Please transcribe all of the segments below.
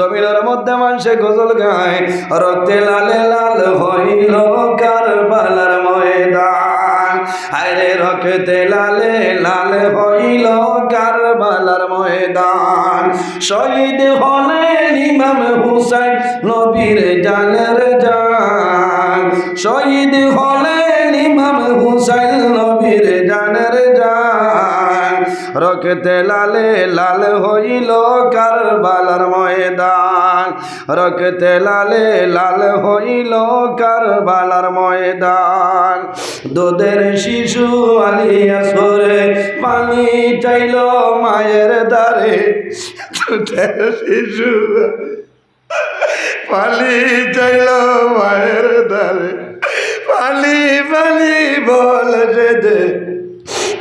জমিনের মধ্যে মানুষে গজল গায়, রক্তে লালে লাল হইল কারবালার ময়দান। আরে রক্তে লালে লাল হইল কারবালার ময়দান। শহীদ হলেন ইমাম হুসাইন নবীর জানের জান। শহীদ হলেন ইমাম হুসাইন নবীর জানের জান রক্তে লালে লাল হইল কারবালার ময়দান। রক্তে লালে লাল হইল কারবালার ময়দান। দুধের শিশু আলিয়া সরে পানি চাইল মায়ের দ্বারে। দুধের শিশু পালি চাইল মায়ের দ্বারে। পালি পানি বলে যে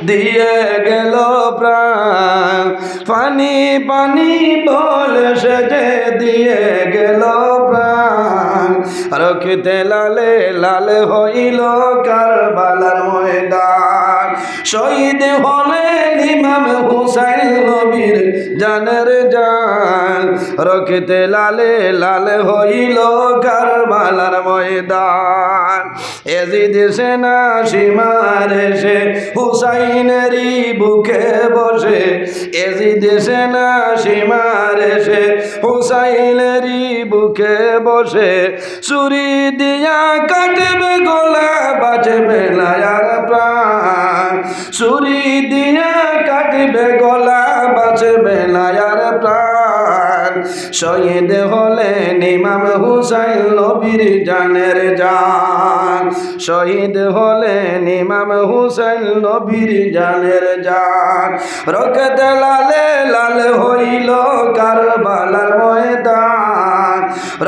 দিয়ে গেল প্রাণ। পানি পানি বলে সে যে দিয়ে গেল প্রাণ। রখিতে লালে, লাল হইল কারবালার ময়দান। শহীদ হলেন ইমাম হুসাইন নবীর জানের জান। রখিতে লালে, লাল হইল কারবালার ময়দান। এজিদ সেনা সীমার এসে, হুসাইনেরই বুকে বসে। এজিদ সেনা সীমার এসে, হুসাইনেরই বুকে বসে। চুরি দিয়া কাটবে, গোলা বাজবে নায়ার প্রাণ। চুরি দিয়া কাটবে, গলা বাজবে নায়ার প্রাণ। শহীদ হলেন ইমাম হুসাইন নবীর জানের জান। শহীদ হলেন ইমাম হুসাইন নবীর জানের জান। রকেতে লালে লাল হইল কারবালার ময়দান।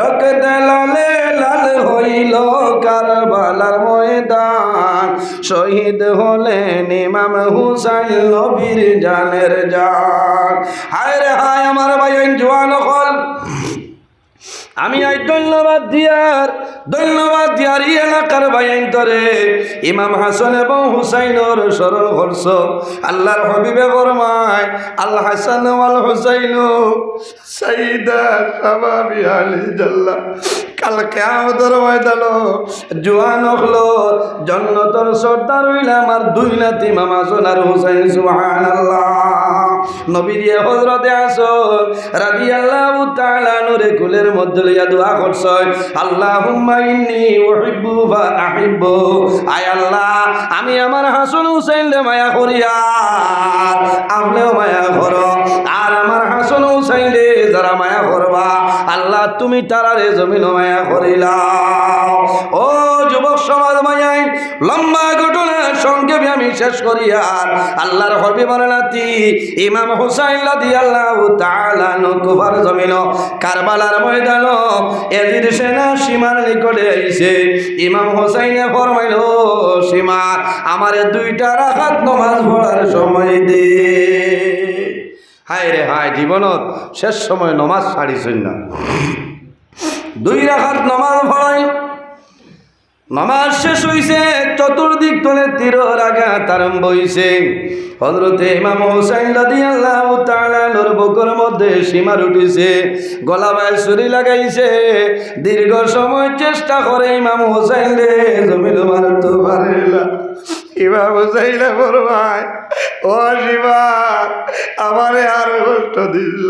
রকেতে লালে লাল হইল কারবালার ময়দান। শহীদ হলেন ইমাম হুসাইন নবীর জানের জান। হায় রে হায় আমার ভাই জোয়ান আমি আজ ধন্যবাদ দিয়ার ধন্যবাদ দিয়ার এলাকার বাইন তরে ইমাম হাসান এবং হুসাইনর স্মরণ করছ, আল্লাহর হবিবে ফরমায় আল্লাহ হাসান ওয়াল হুসাইন, সাইদা শাবাবি আলি জাল্লা। ময়দান জোয়ান হলো, জন্নতর সর্দার হইলে আমার দুই নাতি মামা সোনার হুসাইন সুহান আল্লাহ নবীর হজরতে আসল রাবি আল্লাহ তাআলা নূরে কুলের মধ্যে লইয়া দোয়া করছয় আল্লাহুম্মা ইন্নী উহিব্বু ফা আহিব্বু। আয় আল্লাহ, আমি আমার হাসান হুসাইন মায়া করিয়া আপনিও মায়া করো। আর আমার হাসান হুসাইন যারা মায়া করবা, আল্লাহ তুমি তারারে জমিন মায়া করিলাও। ও যুবক সমাজ মায়াই লম্বা ঘটনা সংক্ষেপে আমি শেষ করি আর আল্লাহর হবিবর নাতি, ইমাম হুসাইন লাদি আল্লাহ তাআলা নকুফার জমিন, কারবালার ময়দান এজির সেনা সীমার নিকটে আইছে ইমাম হুসাইনে ফরমাইল, সীমা, আমারে দুইটা রাখাত নমাজ পড়ার সময় দে। হায় রে হায়, জীবনত শেষ সময় নমাজ ছাড়িছেন না। দুই রাখাত নমাজ পড়াই নমাজ শেষ হইছে, চতুর্দিক তলে তীর আঘাত আরম্ভ হইছে। হজরতে ইমাম হোসাইন রাদিয়াল্লাহু তাআলা নূর বুকুর মধ্যে সীমা উঠিছে গলা বায় ছুরি লাগাইছে। দীর্ঘ সময় চেষ্টা করে ইমাম হোসাইন রে, জমিন মারতে পারে না। ইমাম হোসাইন বরবাই ও শিবা আমারে আর কষ্ট দিল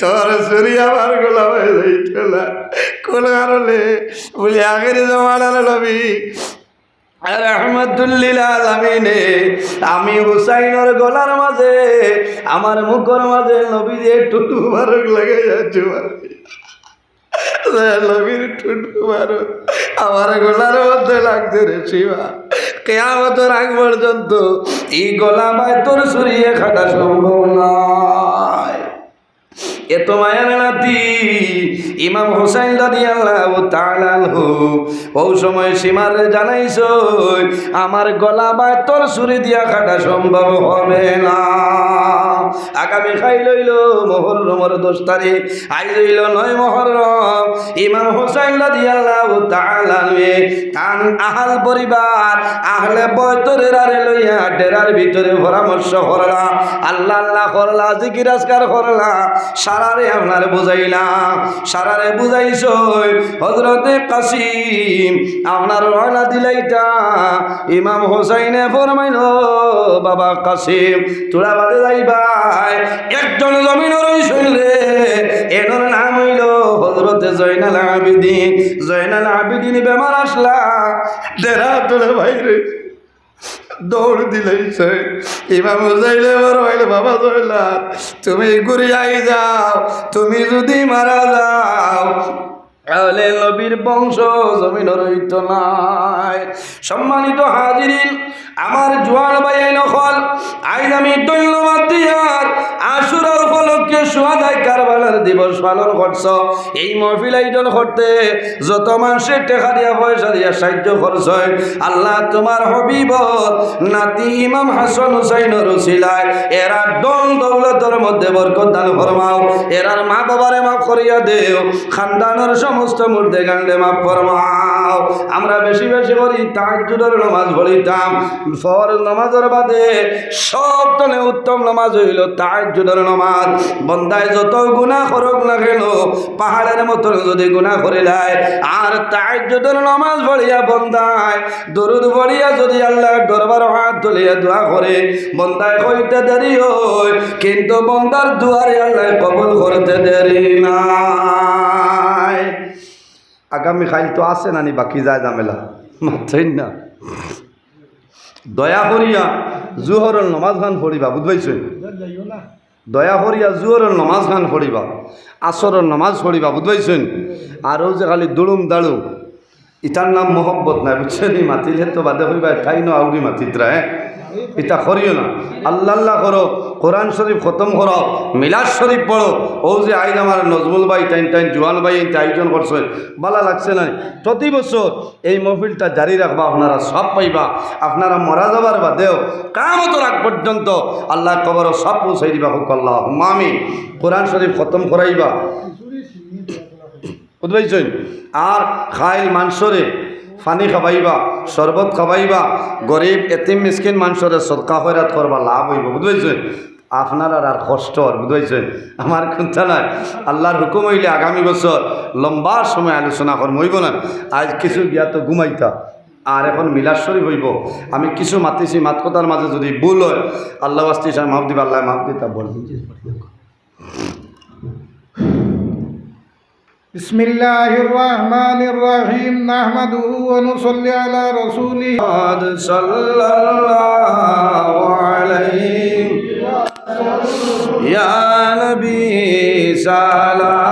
তোর ছুরি আমার গোলা হয়ে যাইছিল কোন কারণে বলি, আগের জমানার নবী আলমিনে, আমি হুসাইনের গলার মাঝে, আমার মুখর মাঝে নবী দিয়ে টুটু মারক লেগে যাচ্ছে নবীর টুটু মারক আমার গলার মধ্যে লাগছে রে শিবা কেয়ামতের আগ পর্যন্ত এই গলা বাই তোর সরিয়ে খাটা সম্ভব নয় এত মায়ের নাতি ইমাম হোসাইন দাদি আল্লাহ তালালহু ও সময় সীমার জানাইছ, আমার গলা বায় তোর সুরি দিয়া কাটা সম্ভব হবে না। আগামী খাই লইল মোহরমর দোষ তারিখ। আই লইল নয় মহরম। ইমাম হোসাইন দাদি আল্লাহ তালালুয়ে তান আহাল পরিবার, আহলে বয়তরের আরে লইয়া ডেরার ভিতরে পরামর্শ করলা। আল্লাহ আল্লাহ করলা, জিকির আজকার করলা। সারা সারারে আপনার বুঝাইলাম, সারারে বুঝাইছ হজরতে কাসিম আপনার রয়না দিলাইটা। ইমাম হোসাইনে ফরমাইল, বাবা কাসিম, তোরা বাদে যাইবাই একজন জমিন রই শুনলে এনার নাম হইল হজরতে জয়নাল আবিদিন। জয়নাল আবিদিন বেমার আসলা। দেরা তোলে বাইরে দৌড় দিলাইছে ইমাম হুসাইলে বড় হইলে বাবা জয়লা তুমি ঘুরিয়াই যাও, তুমি যদি মারা যাও তাহলে নবীর বংশ জমিন রইত নাই। সম্মানিত হাজিরিন, আমার জোয়ার বাইয়ে নকল আইন আমি ধন্যবাদ দিয়ার আশুরার উপলক্ষে সোয়াদাই কারবালার দিবস পালন করছ। এই মহফিল আয়োজন করতে যত মানুষের টেকা দিয়া, পয়সা দিয়া সাহায্য করছ, আল্লাহ তোমার হবিব নাতি ইমাম হাসান হুসাইন রসিলায় এরা দল দৌলতর মধ্যে বরকত দান ফরমাও। এরার মা বাবারে মাফ করিয়া দেও, খানদানের সমস্ত মুর্দে গান্ডে মাফ ফরমাও। আমরা বেশি বেশি করি নামাজ নামাজের বাদে উত্তম নামাজ হইল নামাজ। বন্দায় যত গুণা করুক না কেন, পাহাড়ের মতন যদি গুণা করিলায় আর তাহাজুদের নামাজ পড়িয়া বন্দায়, দরুদ পড়িয়া যদি আল্লাহ দরবার হাত তুলিয়া দোয়া করে, বন্দায় হইতে দেরি হয়, কিন্তু বন্দার দুয়ারে আল্লাহ কবল করতে দেরি নাই আগামী খাইল তো আছে নানি বাকি যায় জামেলা মাত্রই না। দয়া করিয়া জুহরের নমাজ খান পড়িবা, বুঝবাইছেন? দয়া করিয়া জুহরের নমাজ খান পড়িবা, আসরের নমাজ পড়িবা, বুঝবাইছেন? আরও যে খালি দুড়ুম দাড়ুম ইটার নাম মহব্বত নাই, বুঝছেন? মাতিলে তো বাদে হইবা ঠাই ন আউরি মাতিত্রা হ্যাঁ? এটা করিও না। আল্লাহ করো কোরআন শরীফ খতম করো, মিলাদ শরীফ পড়ো। ও যে আইন আমার নজমুল ভাই, টাইন টাইন জোয়ান ভাই, এই আয়োজন করছে ভালো লাগছে না প্রতি বছর এই মহফিলটা জারি রাখবা, আপনারা সব পাইবা। আপনারা মরা যাবার বা দেও কামত রাখ পর্যন্ত আল্লাহ কবর সব পৌঁছাই দিবা, হোক আল্লাহ। মামি, কোরআন শরীফ খতম করাইবা। বুঝবাইছেন আর খাইল মাংসরে ফানি খাবাইবা, শরবত খাবাইবা, গরিব, এতিম, মিসকিন মানুষরে সদকা হয়রাত করবা, লাভ হইব। বুঝবাইছেন আপনার আর আর কষ্ট আর বুঝবাইছেন আমার চিন্তা নাই আল্লাহর হুকুম হইলে আগামী বছর লম্বা সময় আলোচনা করম হইব না আজ কিছু গিয়া তো ঘুমাইতা আর এখন মিলাদ শরীফ হইব আমি কিছু মাতিছি মাত কথার মাঝে যদি ভুল হয় আল্লাহ আস্তি মাফ দিবা আল্লাহ মাফ দিতা বল بسم الله الرحمن الرحيم نحمده ونصلي على رسوله محمد صلى الله عليه ইয়া নবী সালাম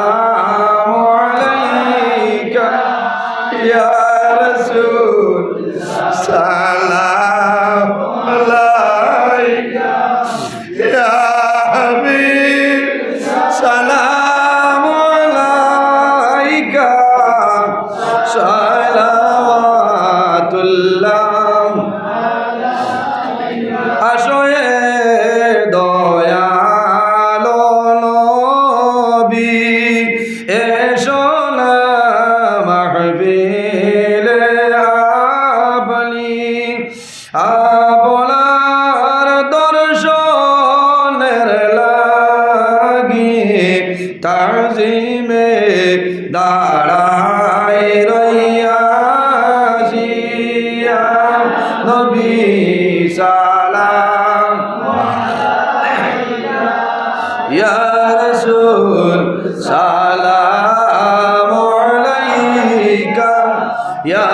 ইয়া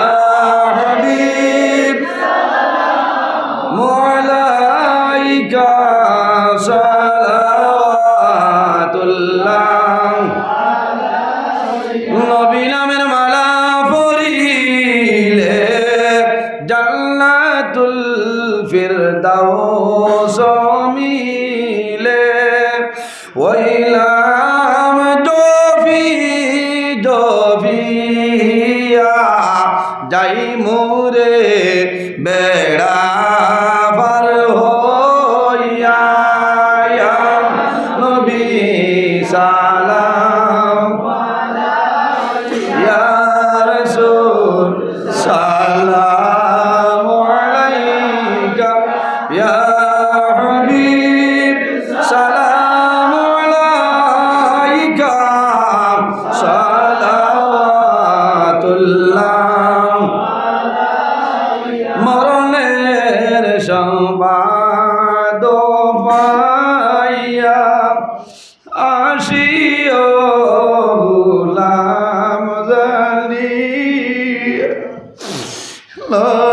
সালাম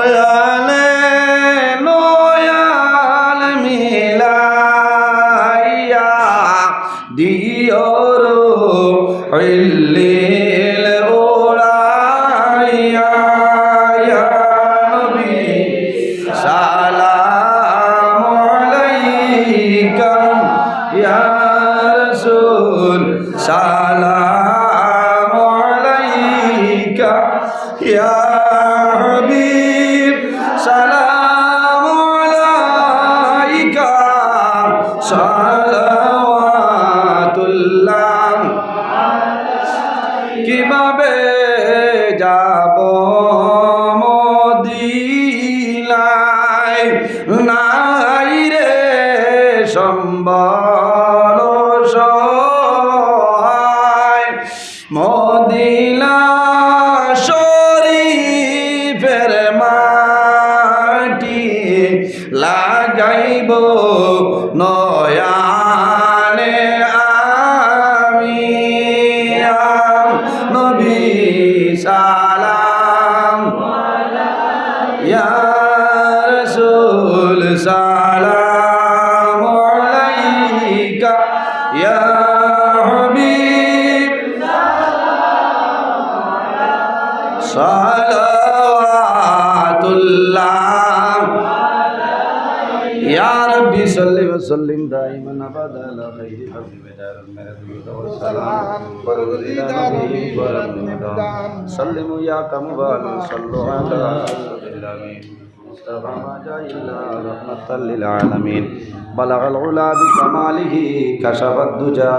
Yeah. কীভাবে যাব? السلام عليك يا حبيب. صلوات الله. يا ربي صل وسلم دائما ابدا على خير حبيب سلموا يا كمبال صلوا على مصطفى ما جاء الا رحمة للعالمين بلغ العلا بكماله كشف الدجى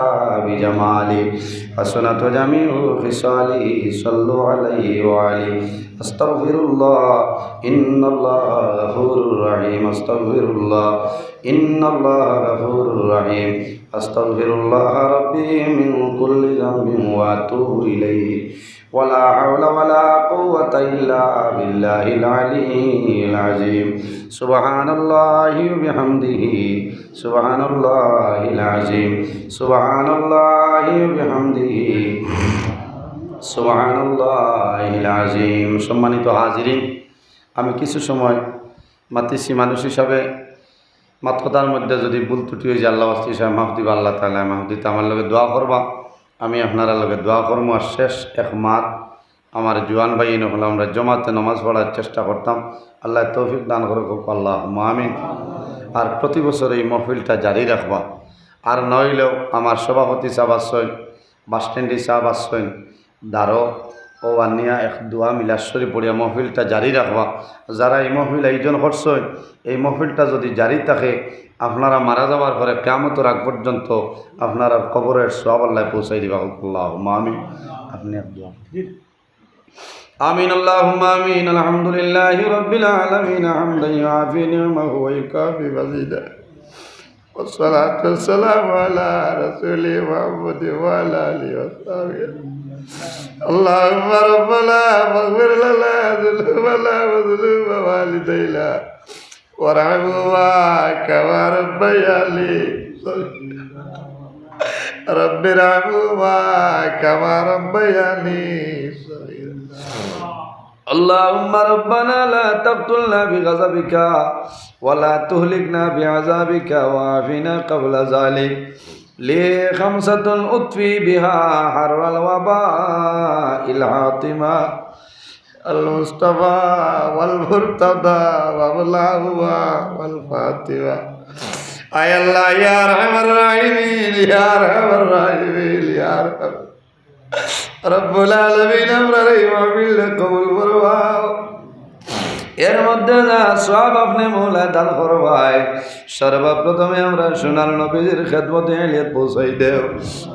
بجماله حسنت جميع خصاله صلوا عليه وعليه استغفر الله ان الله غفور رحيم استغفر الله ان الله غفور رحيم استغفر الله ربي من كل ذنب واتوب اليه ولا حول ولا قوة إلا بالله العلي العظيم سبحان الله وبحمده سبحان الله العظيم سبحان الله وبحمده সুবাহান আজিম সম্মানিত হাজিরিন আমি কিছু সময় মাতিছি মানুষ হিসাবে মাতকতার মধ্যে যদি ভুল ত্রুটি হয়ে যায়, আল্লাহ বাস্তি হিসাবে মাহদিব আল্লাহ তালা মাহদিত আমার লগে দোয়া করবা। আমি আপনারা লগে দোয়া করব আর শেষ এক মাত আমার জোয়ান ভাই নহল আমরা জমাতে নমাজ পড়ার চেষ্টা করতাম। আল্লাহ তৌফিক দান করে আল্লাহ আমিন। আর প্রতি বছর এই মহফিলটা জারি রাখবা। আর নইলেও আমার সভাপতি সাহেব আসছেন বাস স্ট্যান্ডে সাহেব আসছেন দারো ও আনিয়া এক দোয়া মিলাশ্বরী পড়িয়া মহফিলটা জারি রাখবা যারা এই মহফিল আয়োজন করছেন এই মহফিলটা যদি জারি থাকে আপনারা মারা যাওয়ার পরে কেমতর আগ পর্যন্ত আপনারা কবরের সব আল্লাহ পৌঁছাই দিবা আল্লাহ আমি আপনি এক দোয়া آمين اللهم آمين الحمد لله رب العالمين حمدا يعافي نعمه ويكافي مزيدا والصلاة والسلام على رسول محمد وعلى آله وصحبه اللهم ربنا فاغفر لنا ذنوبنا وذنوب والدينا وارحمهما كما ربياني رب ارحمهما كما ربياني صغيرا اللهم ربنا لا تقتلنا بغضبك ولا تهلكنا بعذابك وعافنا قبل ذلك لي خمسة أطفي بها حر الوباء العاطمة المصطفى والمرتضى وابلاهما والفاتمة أي الله يا أرحم الراحمين يا أرحم الراحمين يا أرحم রব্বুল আলমিন আমরা এই মাহফিলটা কবুল করবাও এর মধ্যে যা সব আপনি মৌলা দান করবাই সর্বপ্রথমে আমরা সোনার নবীজির খেদমতে এলিয়ে পৌঁছাই দেও।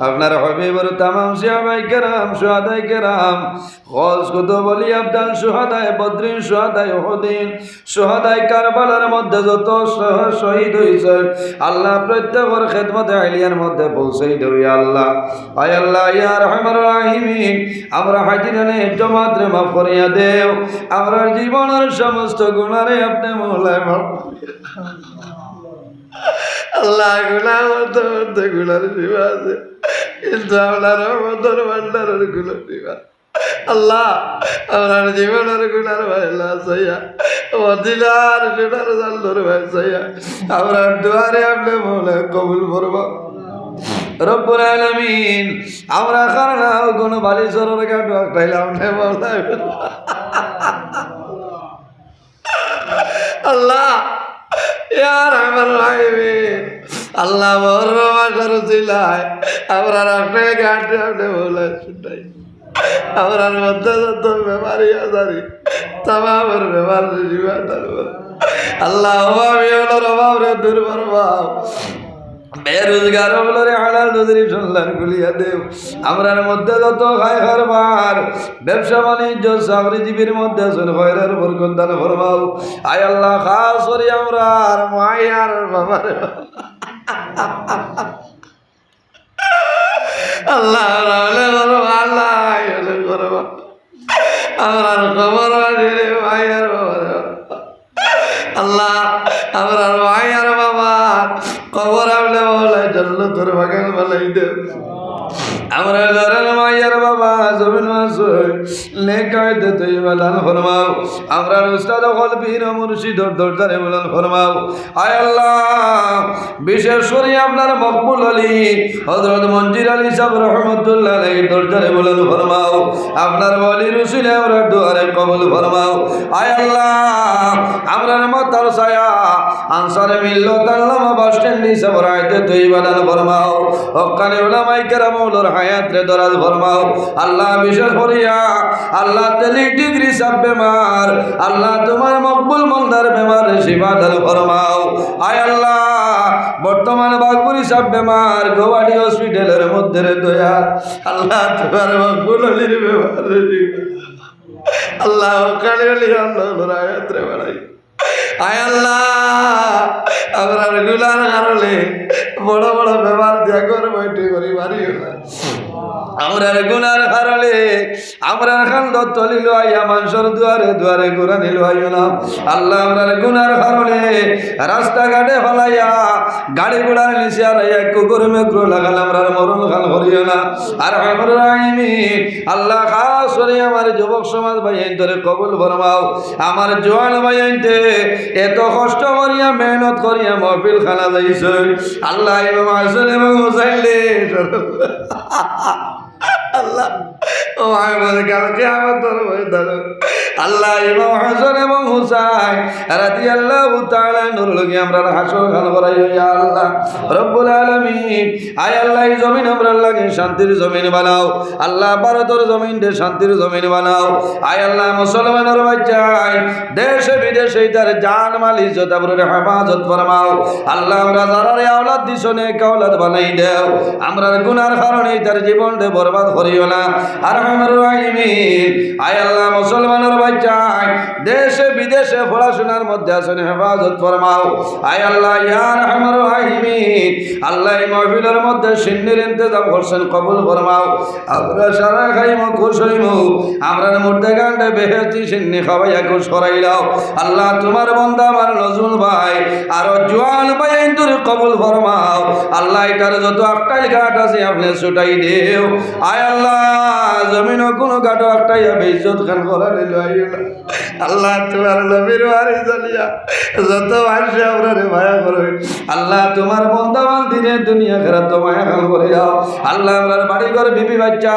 আপনার হবিবর তামাম সিয়াবাই কেরাম, সুহাদাই কেরাম, খোঁজ কত বলি আবদাল সুহাদায় বদ্রিন সুহাদায় হদিন সুহাদায় কারবালার মধ্যে যত শহীদ হয়েছে আল্লাহ প্রত্যেকের খেদমতে আইলিয়ার মধ্যে পৌঁছাই দেও আল্লাহ। আয় আল্লাহ, ইয়া রহমান, আমরা হাজিরানে জমাত্রে মাফ করিয়া দেও। আমরা জীবনের সমস্ত গুণারে আপনি মোলায় মাফ আল্লাহ গুণা মতো মতো গুণার আছে কিন্তু আপনার রহমতর ভান্ডারেরগুলো আল্লাহ আমার জীবনের গুণার ভাইলা সইয়া মদিনার সোনার জাল্লোর ভাই সইয়া আমরা দুয়ারে আপনি মোলে কবুল করব। রব্বুল আলামিন, আমরা কারণা কোনো বালি সরর কাটু পাইলাম না আল্লাহ, ইয়ার আমার লাগবে আল্লাহ বড় সরছিলায় আমরা রাখতে গাঁটে আপনি বলে শুনটাই আমরা মধ্যে যত বেমারি আজারি তামামের বেমার আল্লাহ অভাব অভাব রে দুর্বল ভাব। বেরোজগার হলো রে হালাল নজরি সন্ধান দেব আমরার মধ্যে যত ব্যবসা বাণিজ্য চাকরিজীবীর মধ্যে আছেন খয়রের বরকত দান ফরমাও আল্লাহ মায়ার বাবার আল্লাহ আল্লাহ আইলে করো আমরা খবর তোর বাগান বলাই দে আমরা ধরেন মাইয়ার বাবা জমিন লেখায় তুই বলান ফরমাও। আমরা উস্তাদ হল বীর মুর্শিদ দরদারে বলান ফরমাও। আয় আল্লাহ, বিশেষ করে আপনার মকবুল আলী হজরত মঞ্জির আলী সাহেব রহমতুল্লাহ আলী দরদারে বলান আমরা দুয়ারে কবল, ফরমাও। আয় বাস স্ট্যান্ড হিসাব তুই বানান ফরমাও। হকানি হায়াত রে দরাজ ফরমাও। আল্লাহ বিশেষ করিয়া, আল্লাহ তেলি ডিগ্রি সাব বেমার, আল্লাহ তোমার মকবুল মন্দার বেমার শিবা দাল ফরমাও। আয় আল্লাহ, বর্তমান বাগপুরি সাব বেমার, গৌহাটি হসপিটালের মধ্যে রে দয়া। আল্লাহ তোমার মকবুল বেমার আল্লাহ কালি অলি আল্লাহ হায়াত রে বাড়াই। বড় বড় আইয়া রাস্তাঘাটে ফলাইয়া গাড়ি ঘোড়া নিচে এক কুকুর মেকুর লাগাল আমরা মরণ খান করিও না। আর আইমি আল্লাহ, খাস আমার যুবক সমাজ ভাই ধরে কবুল ফরমাও। আমার জোয়ান ভাই এত কষ্ট করিয়া মেহনত করিয়া মহফিল খানা যাইছে আল্লাহ এবং আসলে এবং হুসাইলে আল্লাহ। আল্লাহ আল্লাহ খান আল্লাহ। আল্লাহ জমিন শান্তির জমিন বানাও। আল্লাহ ভারতের জমিন দে শান্তির জমিন বানাও। আয় আল্লাহ, মুসলমানের বাচ্চাই দেশে বিদেশে তার জান, মাল, ইজ্জত আবরুর হেফাজত ফরমাও। আল্লাহ, আমরা যারা আওলাদ দিছনে কাওলাদ বানাই দেও। আমরা গুনার কারণে তার জীবনটা বরবাদ করিও না। আর আমার আয় আল্লাহ, মুসলমানের বাচ্চাই দেশে বিদেশে পড়াশোনার মধ্যে আছেন, হেফাজত ফরমাও। আয় আল্লাহ ইয়ার আমার রাহিমিন, আল্লাহ মাহফিলের মধ্যে সিন্নির ইন্তজাম করছেন, কবুল ফরমাও। আমরা সারা খাইমো, খুশ হইমু, আমরা মধ্যে গান্ডে বেহেস্তি সিন্নি খাওয়াইয়া খুশ করাইলাও। আল্লাহ তোমার বন্ধা আমার নজরুল ভাই, আর জোয়ান ভাই তোর কবুল ফরমাও। আল্লাহ এটার যত একটাই ঘাট আছে, আপনি ছুটাই দেও। আয় কোনো আল্লাহ, তোমার যত আল্লাহ, তোমার বন্দাবান দিনে দুনিয়া খেরা তো মায়া খান করে যাও আল্লাহ আমরা বাড়ি ঘর বিবি বাচ্চা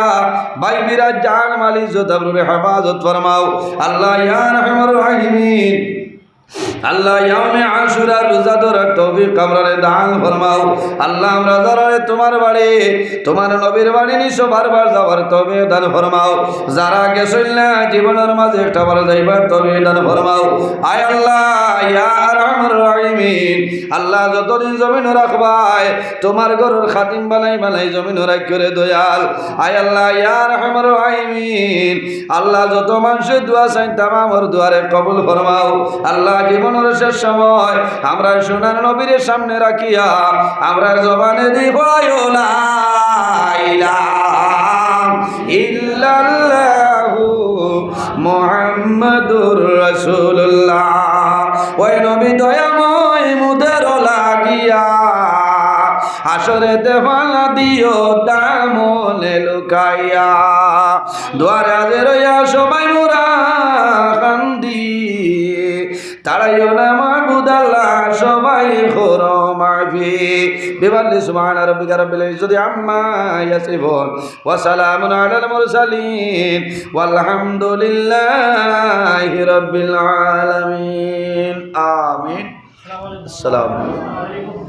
ভাই বিরাজ জান যত আপনার হেফাজত ফরমাও, আল্লাহ রাহিমিন। আল্লাহ ইয়ামে আশুরা, রোজা ধরার তৌফিক কামরারে দান ফরমাও। আল্লাহ আমরা যারা তোমার বাড়ি, তোমার নবীর বাড়ি নিশো বারবার যাওয়ার তবে দান ফরমাও। যারা গেছিল না, জীবনের মাঝে একটা বার যাইবার তবে দান ফরমাও। আয় আল্লাহ, ইয়া আরহামুর রাহিমিন। আল্লাহ যতদিন জমিন রাখবাই তোমার ঘরের খাতিম বানাই বানাই জমিন রাখ করে দয়াল। আয় আল্লাহ, ইয়া আরহামুর রাহিমিন। আল্লাহ যত মানুষের দোয়া চাই তামামর দুয়ারে কবুল ফরমাও। আল্লাহ জীবনের শেষ সময় আমরা সোনার নবীর সামনে রাখিয়া আমরা জবানে দিব মুহাম্মাদুর রাসূলুল্লাহ। ওই নবী দয়াময় মুদের লাগিয়া আসরে দেওয়ালা দিও দামনে লুকাইয়া, দুয়ারে বিবাল্লি সুবহান রাব্বিকা রাব্বিল ইজ্জতি আম্মা ইয়াসিফুন ওয়া সালামুন আলাল মুরসালিন ওয়ালহামদুলিল্লাহি রাব্বিল আলামিন। আমিন। আসসালামু আলাইকুম।